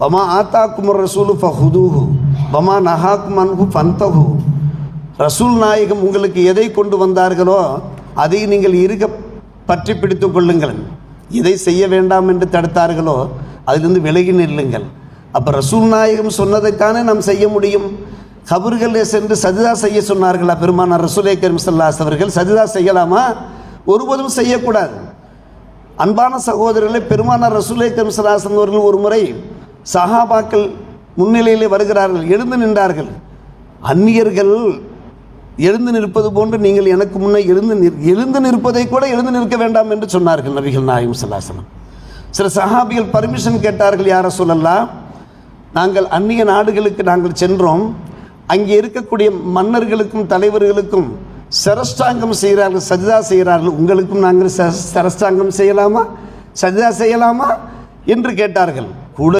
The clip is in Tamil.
வமா ஆத்தாக்குமர் ரசூலு ஃபஹுதூஹு வமா நஹாக்கும் அன்ஹு ஃபந்தஹு. ரசூல் நாயகம் உங்களுக்கு எதை கொண்டு வந்தார்களோ அதை நீங்கள் இருக பற்றி பிடித்து கொள்ளுங்கள். இதை செய்ய வேண்டாம் என்று தடுத்தார்களோ அதிலிருந்து விலகி நில்லுங்கள். அப்போ ரசூல் நாயகம் சொன்னதைத்தானே நாம் செய்ய முடியும்? கபர்களில் சென்று சஜிதா செய்ய சொன்னார்களா பெருமானார் ரசூலே கரீம் ஸல்லல்லாஹு அவர்கள்? சஜிதா செய்யலாமா? ஒருபோதும் செய்யக்கூடாது. அன்பான சகோதரர்களே பெருமானார் ரசூலே கரீம் ஸல்லல்லாஹு அவர்கள் ஒரு முறை சஹாபாக்கள் முன்னிலையிலே வருகிறார்கள் எழுந்து நின்றார்கள். அந்நியர்கள் எழுந்து நிற்பது போன்று நீங்கள் எனக்கு முன்னே எழுந்து நிற் எழுந்து நிற்பதை கூட எழுந்து நிற்க வேண்டாம் என்று சொன்னார்கள் நபிகள் நாயும் சல்லாசனம் சில சஹாபிகள் பர்மிஷன் கேட்டார்கள் யார சொல்லலாம் நாங்கள் அந்நிய நாடுகளுக்கு நாங்கள் சென்றோம். அங்கே இருக்கக்கூடிய மன்னர்களுக்கும் தலைவர்களுக்கும் சரஷ்டாங்கம் செய்கிறார்கள் சஜிதா செய்கிறார்கள். உங்களுக்கும் நாங்கள் சரஸ்டாங்கம் சரஷ்டாங்கம் செய்யலாமா? சஜிதா செய்யலாமா? என்று கேட்டார்கள்.